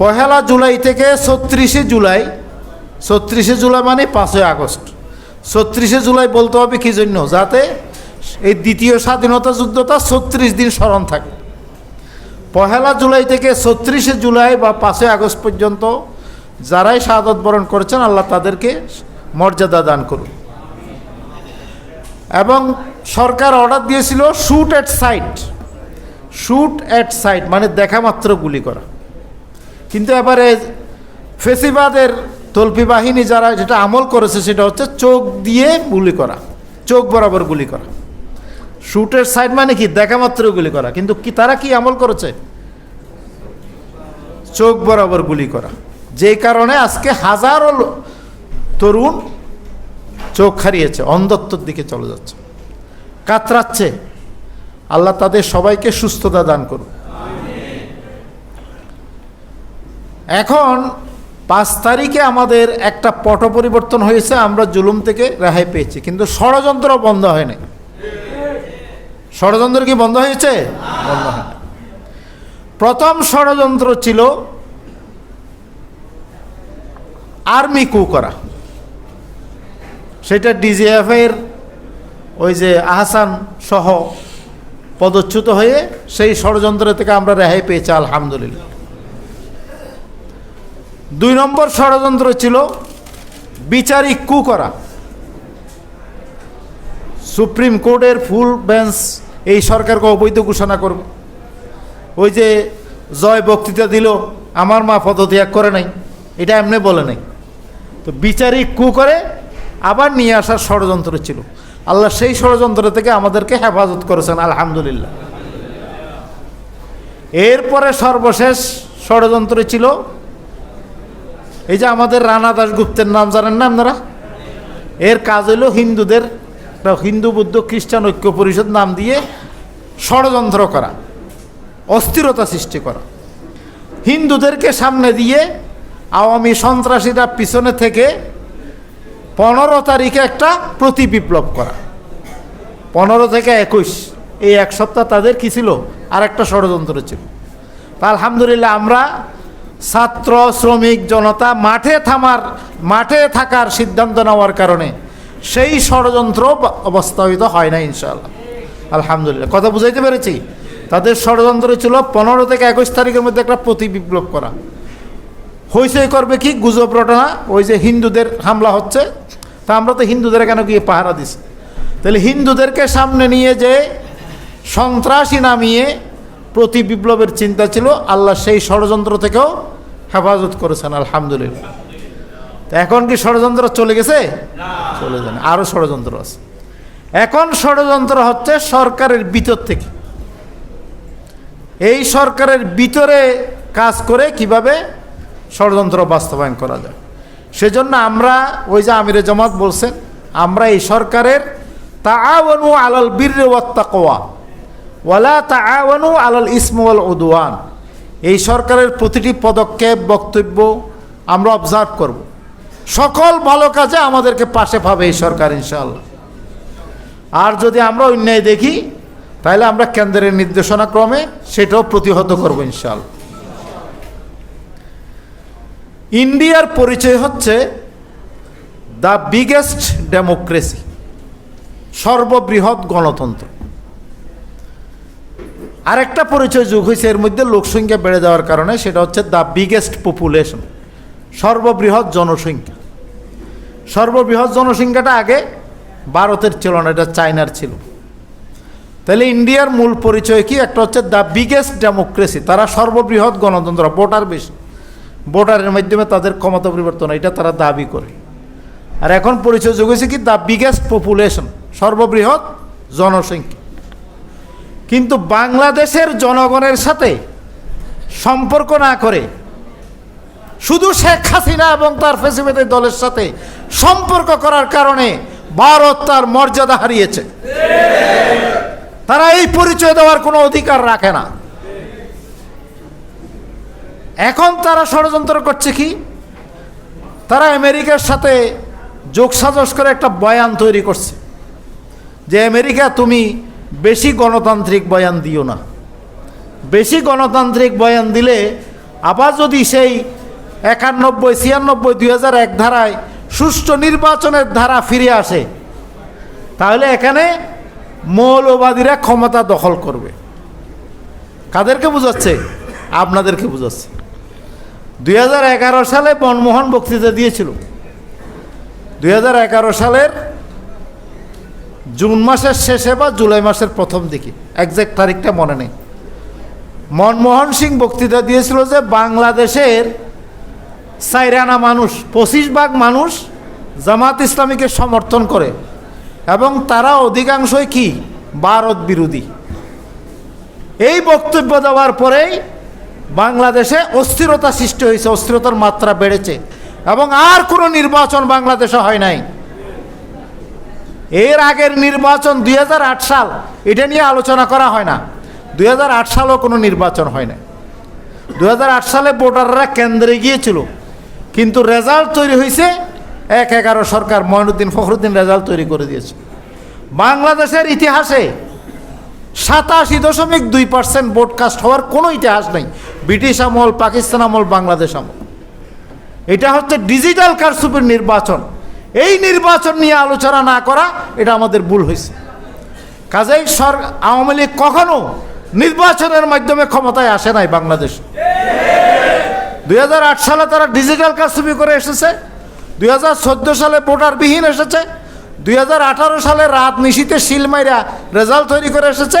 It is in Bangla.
পহেলা জুলাই থেকে ছত্রিশে জুলাই ছত্রিশে জুলাই মানে পাঁচই আগস্ট। ছত্রিশে জুলাই বলতে হবে কি জন্য? যাতে এই দ্বিতীয় স্বাধীনতা যুদ্ধটা ছত্রিশ দিন স্মরণ থাকে। পহেলা জুলাই থেকে ছত্রিশে জুলাই বা পাঁচই আগস্ট পর্যন্ত যারাই শাহাদত বরণ করেছেন, আল্লাহ তাদেরকে মর্যাদা দান করুন। এবং সরকার অর্ডার দিয়েছিল shoot at sight shoot at sight মানে দেখা মাত্র গুলি করা। কিন্তু এবারে ফেসিবাদের তল্পি বাহিনী যারা যেটা আমল করেছে সেটা হচ্ছে চোখ দিয়ে গুলি করা, চোখ বরাবর গুলি করা। শুটের সাইড মানে কি? দেখা মাত্র গুলি করা। কিন্তু কি তারা কি আমল করেছে? চোখ বরাবর গুলি করা। যেই কারণে আজকে হাজারো তরুণ চোখ হারিয়েছে, অন্ধত্বর দিকে চলে যাচ্ছে। কাতরাচ্ছে। আল্লাহ তাদের সবাইকে সুস্থতা দান করুন এখন পাঁচ তারিখে আমাদের একটা পট পরিবর্তন হয়েছে, আমরা জুলুম থেকে রেহাই পেয়েছি। কিন্তু ষড়যন্ত্র বন্ধ হয়নি। ষড়যন্ত্র কি বন্ধ হয়েছে? বন্ধ হয়নি। প্রথম ষড়যন্ত্র ছিল আর্মি কু করা। সেটা ডিজিএফ এর ওই যে আহসান সহ পদচ্যুত হয়ে সেই ষড়যন্ত্র থেকে আমরা রেহাই পেয়েছি, আলহামদুলিল্লাহ। দুই নম্বর ষড়যন্ত্র ছিল বিচারিক কু করা সুপ্রিম কোর্টের ফুল বেঞ্চ এই সরকারকে অবৈধ ঘোষণা করবে ওই যে জয় বক্তৃতা দিল, আমার মা পদত্যাগ করে নাই, এটা এমনি বলে নাই। তো বিচারিক কু করে আবার নিয়ে আসার ষড়যন্ত্র ছিল। আল্লাহ সেই ষড়যন্ত্র থেকে আমাদেরকে হেফাজত করেছেন, আলহামদুলিল্লাহ। এরপরে সর্বশেষ ষড়যন্ত্র ছিল এই যে আমাদের রানা দাসগুপ্তের নাম জানেন না আপনারা? এর কাজ হইল হিন্দুদের হিন্দু, বুদ্ধ, খ্রিস্টান ঐক্য পরিষদ নাম দিয়ে ষড়যন্ত্র করা, অস্থিরতা সৃষ্টি করা। হিন্দুদেরকে সামনে দিয়ে আওয়ামী সন্ত্রাসীরা পিছনে থেকে পনেরো তারিখে একটা প্রতি বিপ্লব করা। পনেরো থেকে একুশ, এই এক সপ্তাহ তাদের কি ছিল? আর একটা ষড়যন্ত্র ছিল। আলহামদুলিল্লাহ আমরা ছাত্র শ্রমিক জনতা মাঠে থামার, মাঠে থাকার সিদ্ধান্ত নেওয়ার কারণে সেই ষড়যন্ত্র অবস্থাপিত হয় না ইনশাআল্লাহ। আলহামদুলিল্লাহ। কথা বুঝাইতে পেরেছি? তাদের ষড়যন্ত্র ছিল পনেরো থেকে একুশ তারিখের মধ্যে একটা প্রতি বিপ্লব করা। হইচই করবে কি? গুজব রটনা, ওই যে হিন্দুদের হামলা হচ্ছে, তা আমরা তো হিন্দুদের কেন গিয়ে পাহারা দিছি? তাহলে হিন্দুদেরকে সামনে নিয়ে যে সন্ত্রাসী নামিয়ে প্রতি বিপ্লবের চিন্তা ছিল, আল্লাহ সেই ষড়যন্ত্র থেকেও হেফাজত করেছেন আলহামদুলিল্লাহ। তো এখন কি ষড়যন্ত্র চলে গেছে? চলে যান আরও ষড়যন্ত্র আছে। এখন ষড়যন্ত্র হচ্ছে সরকারের ভিতর থেকে। এই সরকারের ভিতরে কাজ করে কীভাবে ষড়যন্ত্র বাস্তবায়ন করা যায়। সেজন্য আমরা ওই যে আমিরে জামাত বলছেন আমরা এই সরকারের তা তাআওয়ানু আলাল বীর্য ওয়াত্তাকওয়া ওয়ালা তাআওয়ানু আলাল ইসমু ওয়াল উদওয়ান। এই সরকারের প্রতিটি পদক্ষেপ, বক্তব্য আমরা অবজার্ভ করব। সকল ভালো কাজে আমাদেরকে পাশে পাবে এই সরকার, ইনশাআল্লাহ। আর যদি আমরা অন্যায় দেখি, তাহলে আমরা কেন্দ্রের নির্দেশনা ক্রমে সেটাও প্রতিহত করব, ইনশাআল্লাহ। ইন্ডিয়ার পরিচয় হচ্ছে দ্য বিগেস্ট ডেমোক্রেসি সর্ববৃহৎ গণতন্ত্র। আরেকটা পরিচয় যোগ হয়েছে, এর মধ্যে লোকসংখ্যা বেড়ে যাওয়ার কারণে, সেটা হচ্ছে দ্য বিগেস্ট পপুলেশন সর্ববৃহৎ জনসংখ্যা। সর্ববৃহৎ জনসংখ্যাটা আগে ভারতের ছিল না, এটা চায়নার ছিল। তাহলে ইন্ডিয়ার মূল পরিচয় কি? একটা হচ্ছে দ্য বিগেস্ট ডেমোক্রেসি তারা সর্ববৃহৎ গণতন্ত্র, ভোটার বেশি। ভোটারের মাধ্যমে তাদের ক্ষমতা পরিবর্তন এটা তারা দাবি করে। আর এখন পরিচয় যোগ হয়েছে কি? দ্য বিগেস্ট পপুলেশন সর্ববৃহৎ জনসংখ্যা। কিন্তু বাংলাদেশের জনগণের সাথে সম্পর্ক না করে শুধু শেখ হাসিনা এবং তার ফেসিবেদের দলের সাথে সম্পর্ক করার কারণে ভারত তার মর্যাদা হারিয়েছে। তারা এই পরিচয় দেওয়ার কোনো অধিকার রাখে না। এখন তারা ষড়যন্ত্র করছে কি? তারা আমেরিকার সাথে যোগসাজস করে একটা বয়ান তৈরি করছে। যে আমেরিকা, তুমি বেশি গণতান্ত্রিক বয়ান দিও না। বেশি গণতান্ত্রিক বয়ান দিলে আবার যদি সেই একানব্বই, ছিয়ানব্বই, দুই হাজার এক ধারায় সুষ্ঠু নির্বাচনের ধারা ফিরে আসে, তাহলে এখানে মৌলবাদীরা ক্ষমতা দখল করবে। কাদেরকে বুঝাচ্ছে? আপনাদেরকে বুঝাচ্ছে। দুই হাজার এগারো সালে মনমোহন বক্তৃতা দিয়েছিল। দুই হাজার এগারো সালের জুন মাসের শেষে বা জুলাই মাসের প্রথম দিকে? একজ্যাক্ট তারিখটা মনে নেই। মনমোহন সিং বক্তৃতা দিয়েছিল যে বাংলাদেশের সাইরানা মানুষ, পঁচিশ ভাগ মানুষ জামাত ইসলামীকে সমর্থন করে এবং তারা অধিকাংশই কি? ভারত বিরোধী। এই বক্তব্য দেওয়ার পরেই বাংলাদেশে অস্থিরতা সৃষ্টি হয়েছে, অস্থিরতার মাত্রা বেড়েছে এবং আর কোনো নির্বাচন বাংলাদেশে হয় নাই। এর আগের নির্বাচন দুই হাজার আট সাল, এটা নিয়ে আলোচনা করা হয় না। দুই হাজার আট সালেও কোনো নির্বাচন হয় না দু হাজার আট সালে ভোটাররা কেন্দ্রে গিয়েছিল, কিন্তু রেজাল্ট তৈরি হয়েছে, এক এগারো সরকার ময়নুদ্দিন ফখরুদ্দিন রেজাল্ট তৈরি করে দিয়েছে। বাংলাদেশের ইতিহাসে সাতাশি দশমিক দুই পার্সেন্ট ভোটকাস্ট হওয়ার কোনো ইতিহাস নেই। ব্রিটিশ আমল, পাকিস্তান আমল, বাংলাদেশ আমল। এটা হচ্ছে ডিজিটাল কারসুপের নির্বাচন। এই নির্বাচন নিয়ে আলোচনা না করা, এটা আমাদের ভুল হয়েছে। কাজেই সর, আওয়ামী লীগ কখনো নির্বাচনের মাধ্যমে ক্ষমতায় আসে নাই বাংলাদেশ। দুই হাজার আট সালে তারা ডিজিটাল কারসুপি করে এসেছে, দুই হাজার চোদ্দ সালে ভোটারবিহীন এসেছে, দুই হাজার আঠারো সালে রাত নিশীতে শিলমাইরা রেজাল্ট তৈরি করে এসেছে